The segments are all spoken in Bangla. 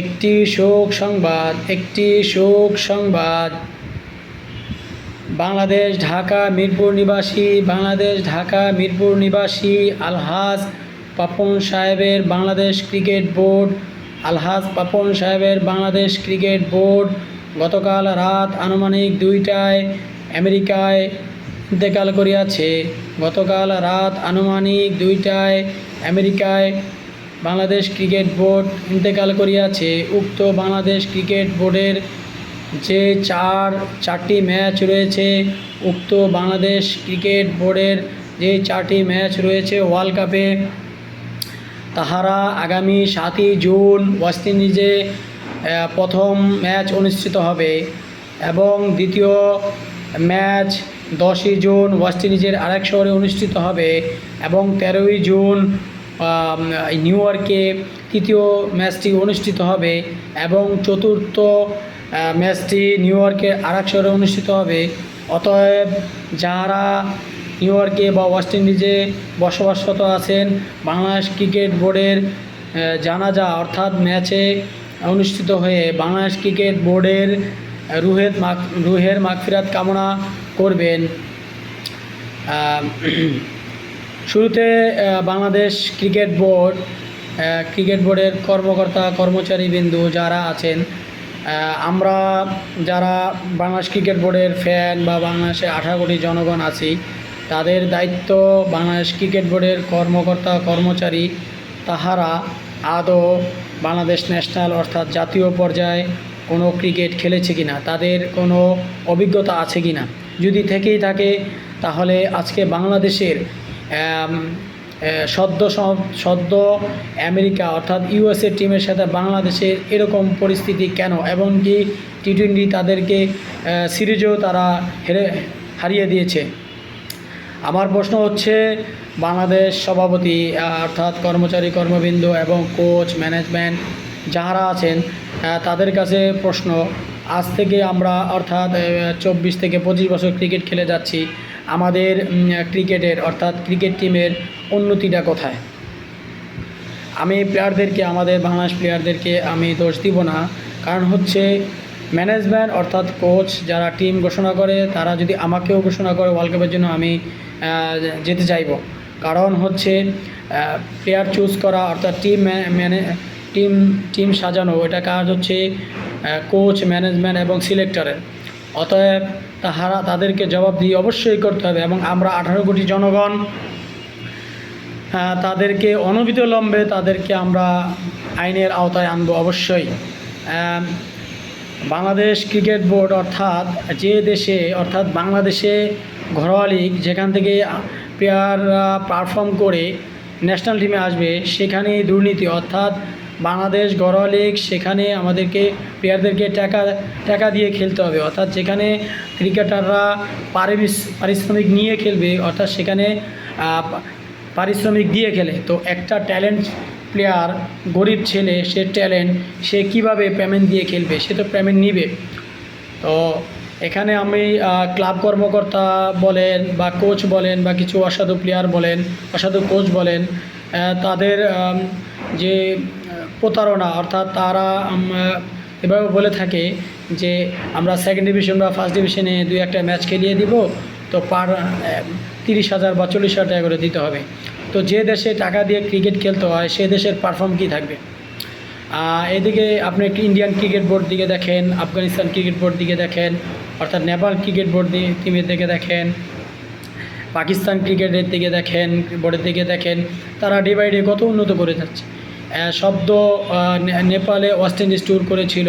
একটি শোক সংবাদ, একটি শোক সংবাদ। বাংলাদেশ, ঢাকা, মিরপুর নিবাসী, বাংলাদেশ, ঢাকা, মিরপুর নিবাসী আলহাজ পাপন সাহেবের বাংলাদেশ ক্রিকেট বোর্ড, আলহাজ পাপন সাহেবের বাংলাদেশ ক্রিকেট বোর্ড গতকাল রাত আনুমানিক দুইটায় আমেরিকায় ইন্তেকাল করিয়াছে। গতকাল রাত আনুমানিক দুইটায় আমেরিকায় বাংলাদেশ ক্রিকেট বোর্ড ইন্তেকাল করিয়াছে। উক্ত বাংলাদেশ ক্রিকেট বোর্ডের যে চার, চারটি ম্যাচ রয়েছে, উক্ত বাংলাদেশ ক্রিকেট বোর্ডের যে চারটি ম্যাচ রয়েছে ওয়ার্ল্ড কাপে, তাহারা আগামী সাতই জুন ওয়েস্ট ইন্ডিজে প্রথম ম্যাচ অনুষ্ঠিত হবে এবং দ্বিতীয় ম্যাচ দশই জুন ওয়েস্ট ইন্ডিজের আরেক শহরে অনুষ্ঠিত হবে এবং তেরোই জুন নিউ ইয়র্কে তৃতীয় ম্যাচটি অনুষ্ঠিত হবে এবং চতুর্থ ম্যাচটি নিউ ইয়র্কে আরেক শহরে অনুষ্ঠিত হবে। অতএব যারা নিউ ইয়র্কে বা ওয়েস্ট ইন্ডিজে বসবাসরত আছেন, বাংলাদেশ ক্রিকেট বোর্ডের জানাজা অর্থাৎ ম্যাচে অনুষ্ঠিত হয়ে বাংলাদেশ ক্রিকেট বোর্ডের রুহের মাক, রুহের মাগফিরাত কামনা করবেন। শুরুতে বাংলাদেশ ক্রিকেট বোর্ড ক্রিকেট বোর্ডের কর্মকর্তা, কর্মচারী বিন্দু যারা আছেন আমরা যারা বাংলাদেশ ক্রিকেট বোর্ডের ফ্যান বা বাংলাদেশে আঠারো কোটি জনগণ আছি, তাদের দায়িত্ব বাংলাদেশ ক্রিকেট বোর্ডের কর্মকর্তা, কর্মচারী তাহারা আদৌ বাংলাদেশ ন্যাশনাল অর্থাৎ জাতীয় পর্যায়ে কোনো ক্রিকেট খেলেছে কিনা, তাদের কোনো অভিজ্ঞতা আছে কিনা। যদি থেকেই থাকে, তাহলে আজকে বাংলাদেশের সদ্য সদ্য আমেরিকা অর্থাৎ ইউএসএ টিমের সাথে বাংলাদেশের এরকম পরিস্থিতি কেন? এবং কি টি টোয়েন্টি তাদেরকে সিরিজেও তারা হেরে, হারিয়ে দিয়েছে। আমার প্রশ্ন হচ্ছে, বাংলাদেশ সভাপতি অর্থাৎ কর্মচারী, কর্মবৃন্দ এবং কোচ, ম্যানেজমেন্ট যারা আছেন তাদের কাছে প্রশ্ন, আজ থেকে আমরা অর্থাৎ চব্বিশ থেকে পঁচিশ বছর ক্রিকেট খেলে যাচ্ছি আমাদের ক্রিকেটের, অর্থাৎ ক্রিকেট টিমের উন্নতিটা কোথায়? আমি প্লেয়ারদেরকে, আমাদের বাংলাদেশ প্লেয়ারদেরকে আমি দোষ দিব না। কারণ হচ্ছে, ম্যানেজমেন্ট, অর্থাৎ কোচ যারা টিম ঘোষণা করে, তারা যদি আমাকেও ঘোষণা করে ওয়ার্ল্ড কাপের জন্য আমি যেতে চাইব। কারণ হচ্ছে প্লেয়ার চুজ করা, অর্থাৎ টিম ম্যানে টিম টিম সাজানো এটা কাজ হচ্ছে কোচ ম্যানেজমেন্ট এবং সিলেক্টরের অতএব তাহারা তাদেরকে জবাব দিয়ে অবশ্যই করতে হবে এবং আমরা আঠারো কোটি জনগণ তাদেরকে অনবিলম্বে তাদেরকে আমরা আইনের আওতায় আনব অবশ্যই। বাংলাদেশ ক্রিকেট বোর্ড অর্থাৎ যে দেশে, অর্থাৎ বাংলাদেশে ঘরোয়া লিগ যেখান থেকে প্লেয়াররা পারফর্ম করে ন্যাশনাল টিমে আসবে সেখানে দুর্নীতি, অর্থাৎ বাংলাদেশ ঘরোয়া লিগ সেখানে আমাদেরকে প্লেয়ারদেরকে টাকা টাকা দিয়ে খেলতে হবে। অর্থাৎ যেখানে ক্রিকেটাররা পারিশ্রমিক নিয়ে খেলবে, অর্থাৎ সেখানে পারিশ্রমিক দিয়ে খেলে। তো একটা ট্যালেন্ট প্লেয়ার গরিব ছেলে, সে ট্যালেন্ট সে কীভাবে পেমেন্ট দিয়ে খেলবে, সে তো পেমেন্ট নিবে। তো এখানে আমি ক্লাব কর্মকর্তা বলেন বা কোচ বলেন বা কিছু অসাধু প্লেয়ার বলেন, অসাধু কোচ বলেন তাদের যে প্রতারণা, অর্থাৎ তারা এভাবে বলে থাকে যে আমরা সেকেন্ড ডিভিশন বা ফার্স্ট ডিভিশনে দুই একটা ম্যাচ খেলিয়ে দিব, তো পার তিরিশ হাজার বা চল্লিশ হাজার টাকা করে দিতে হবে। তো যে দেশে টাকা দিয়ে ক্রিকেট খেলতে হয়, সে দেশের পারফর্ম কী থাকবে? এদিকে আপনি ইন্ডিয়ান ক্রিকেট বোর্ড দিকে দেখেন, আফগানিস্তান ক্রিকেট বোর্ড দিকে দেখেন, অর্থাৎ নেপাল ক্রিকেট বোর্ড দিয়ে টিমের দিকে দেখেন, পাকিস্তান ক্রিকেটের দিকে দেখেন বোর্ডের দিকে দেখেন, তারা ডে বাই ডে কত উন্নত করে যাচ্ছে। শব্দ নেপালে ওয়েস্ট ইন্ডিজ ট্যুর করেছিল।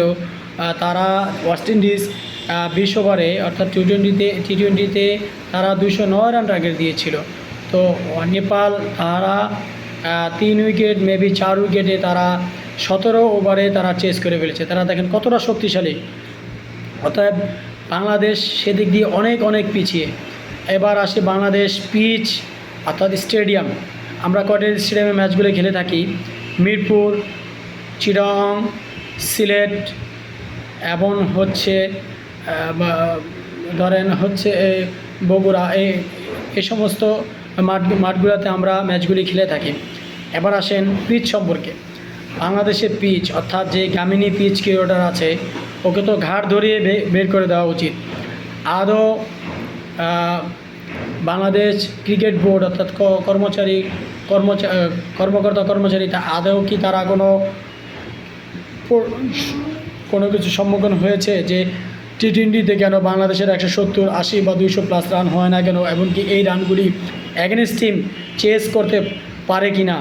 তারা ওয়েস্ট ইন্ডিজ বিশ ওভারে অর্থাৎ টি টোয়েন্টিতে টি টোয়েন্টিতে তারা দুশো নয় রান টার্গেট দিয়েছিল। তো, নেপাল তারা তিন উইকেট মেবি চার উইকেটে তারা সতেরো ওভারে তারা চেস করে ফেলেছে। তারা দেখেন কতটা শক্তিশালী। অতএব বাংলাদেশ সেদিক দিয়ে অনেক অনেক পিছিয়ে। এবার আসে বাংলাদেশ পিচ অর্থাৎ স্টেডিয়াম আমরা কটের স্টেডিয়ামে ম্যাচগুলো খেলে থাকি? মিরপুর, চিরং, সিলেট এবং হচ্ছে ধরেন হচ্ছে বগুড়া এই এ সমস্ত মাঠ, মাঠগুলোতে আমরা ম্যাচগুলি খেলে থাকি। এবার আসেন পিচ সম্পর্কে। বাংলাদেশের পিচ, অর্থাৎ যে গামিনী পিচ কিউরেটার আছে, ওকে তো ঘাট ধরিয়ে বের করে দেওয়া উচিত। আরও বাংলাদেশ ক্রিকেট বোর্ড, অর্থাৎ কর্মচারী কর্মচা কর্মকর্তা কর্মচারী তা আদৌ কি তারা কোনো কোনো কিছু সম্মুখীন হয়েছে যে টি টোয়েন্টিতে কেন বাংলাদেশের একশো সত্তর, আশি বা দুইশো প্লাস রান হয় না কেন, এমনকি এই রানগুলি অ্যাগেনিস্ট টিম চেস করতে পারে কি না?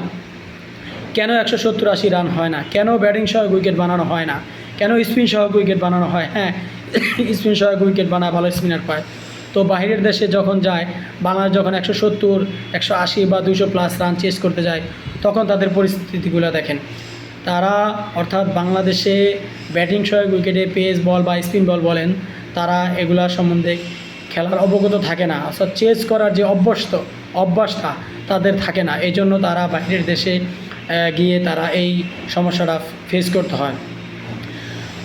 কেন একশো সত্তর, আশি রান হয় না? কেন ব্যাটিং সহায়ক উইকেট বানানো হয় না? কেন স্পিন সহায়ক উইকেট বানানো হয়? হ্যাঁ স্পিন সহায়ক উইকেট বানায় ভালো স্পিনার পায়। তো বাইরের দেশে যখন যায়, বাংলাদেশ যখন একশো সত্তর, একশো আশি বা দুশো প্লাস রান চেস করতে যায়, তখন তাদের পরিস্থিতিগুলো দেখেন। তারা অর্থাৎ বাংলাদেশে ব্যাটিং সহায়ক উইকেটে পেস বল বা স্পিন বল বলেন, তারা এগুলা সম্বন্ধে খেলার অবগত থাকে না। অর্থাৎ চেস করার যে অভ্যস্ত, অভ্যাসটা তাদের থাকে না। এই জন্য তারা বাইরের দেশে গিয়ে তারা এই সমস্যাটা ফেস করতে হয়।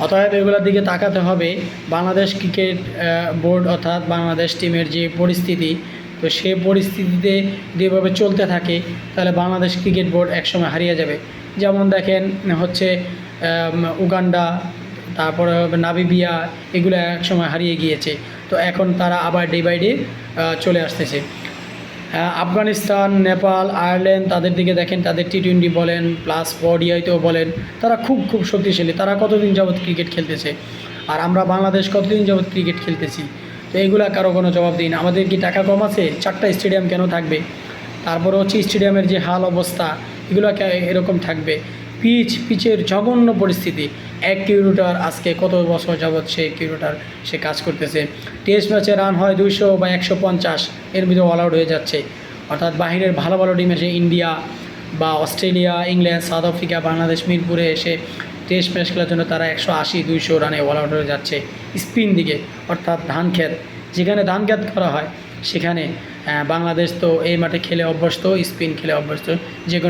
অতএব এগুলোর দিকে তাকাতে হবে। বাংলাদেশ ক্রিকেট বোর্ড অর্থাৎ বাংলাদেশ টিমের যে পরিস্থিতি, তো সে পরিস্থিতিতে যেভাবে চলতে থাকে, তাহলে বাংলাদেশ ক্রিকেট বোর্ড একসময় হারিয়ে যাবে। যেমন দেখেন হচ্ছে উগান্ডা, তারপরে নাবিবিয়া এগুলো একসময় হারিয়ে গিয়েছে। তো এখন তারা আবার ডে বাই ডে চলে আসতেছে। আফগানিস্তান, নেপাল, আয়ারল্যান্ড, তাদের দিকে দেখেন, তাদের টি টোয়েন্টি বলেন প্লাস ওডিআইতেও বলেন, তারা খুব খুব শক্তিশালী। তারা কতদিন যাবৎ ক্রিকেট খেলতেছে? আর আমরা বাংলাদেশ কতদিন যাবৎ ক্রিকেট খেলতেছি? তো এইগুলা কারও কোনো জবাব দিন আমাদের কি টাকা কম আছে? চারটা স্টেডিয়াম কেন থাকবে? তারপরে হচ্ছে স্টেডিয়ামের যে হাল অবস্থা, এগুলো এরকম থাকবে। পিচ, পিচের জঘন্য পরিস্থিতি। এক কিলোমিটার আজকে কত বছর যাবৎ সে কিলোমিটার সে কাজ করতেছে? টেস্ট ম্যাচে রান হয় দুইশো বা একশো পঞ্চাশ, এর ভিতরে অল আউট হয়ে যাচ্ছে। অর্থাৎ বাহিরের ভালো ভালো টিম এসে ইন্ডিয়া বা Australia, England, South Africa, Bangladesh, মিরপুরে এসে টেস্ট ম্যাচ খেলার জন্য তারা একশো আশি, দুইশো রানে অল আউট হয়ে যাচ্ছে স্পিন দিকে। অর্থাৎ ধান ক্ষেত। যেখানে ধান ক্ষেত করা হয়, সেখানে বাংলাদেশ তো এই মাঠে খেলে অভ্যস্ত স্পিন খেলে অভ্যস্ত। যে কোনো